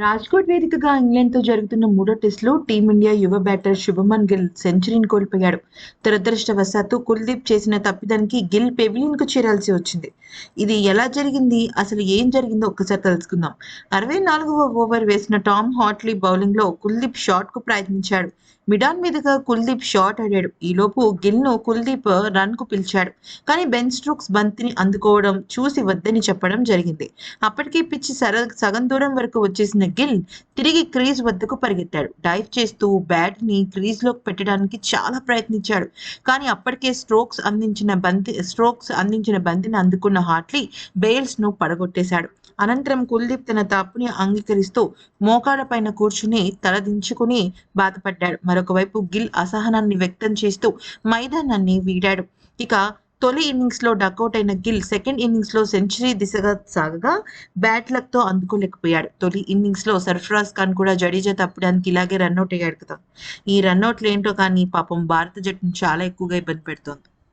రాజ్కోట్ వేదికగా ఇంగ్లాండ్తో జరుగుతున్న మూడో టెస్టులో టీమిండియా యువ బ్యాటర్ శుభమన్ గిల్ సెంచరీని కోల్పోయాడు. దురదృష్టవశాత్తు కుల్దీప్ చేసిన తప్పిదానికి గిల్ పెవిలియన్కు చేరాల్సి వచ్చింది. ఇది ఎలా జరిగింది? అసలు ఏం జరిగిందో ఒక్కసారి తెలుసుకుందాం. అరవై నాలుగవ ఓవర్ వేసిన టామ్ హాట్లీ బౌలింగ్లో కుల్దీప్ షాట్కు ప్రయత్నించాడు. మిడాన్ మీదుగా కుల్దీప్ షాట్ ఆడాడు. ఈలోపు గిల్ను కుల్దీప్ రన్కు పిలిచాడు. కానీ బెన్ స్ట్రోక్స్ బంతిని అందుకోవడం చూసి వద్దని చెప్పడం జరిగింది. అప్పటికే పిచ్చి సర సగం దూరం వరకు వచ్చేసిన గిల్ తిరిగి క్రీజ్ వద్దకు పరిగెత్తాడు. డైవ్ చేస్తూ బ్యాట్ని క్రీజ్లోకి పెట్టడానికి చాలా ప్రయత్నించాడు. కానీ అప్పటికే స్ట్రోక్స్ అందించిన బంతి స్ట్రోక్స్ అందించిన బంతిని అందుకున్న హార్ట్లీ బెయిల్స్ను పడగొట్టేశాడు. అనంతరం కుల్దీప్ తన తప్పుని అంగీకరిస్తూ మోకాళ్ళ పైన కూర్చుని తలదించుకుని బాధపడ్డాడు. మరొక వైపు గిల్ అసహనాన్ని వ్యక్తం చేస్తూ మైదానాన్ని వీడాడు. ఇక తొలి ఇన్నింగ్స్లో డకౌట్ అయిన గిల్ సెకండ్ ఇన్నింగ్స్లో సెంచరీ దిశగా సాగగా బ్యాట్ లక్తో అందుకోలేకపోయాడు. తొలి ఇన్నింగ్స్లో సర్ఫరాజ్ ఖాన్ కూడా జడేజా తప్పడానికి ఇలాగే రన్అట్ అయ్యాడు కదా. ఈ రన్అట్లు ఏంటో కానీ పాపం భారత జట్టును చాలా ఎక్కువగా ఇబ్బంది పెడుతోంది.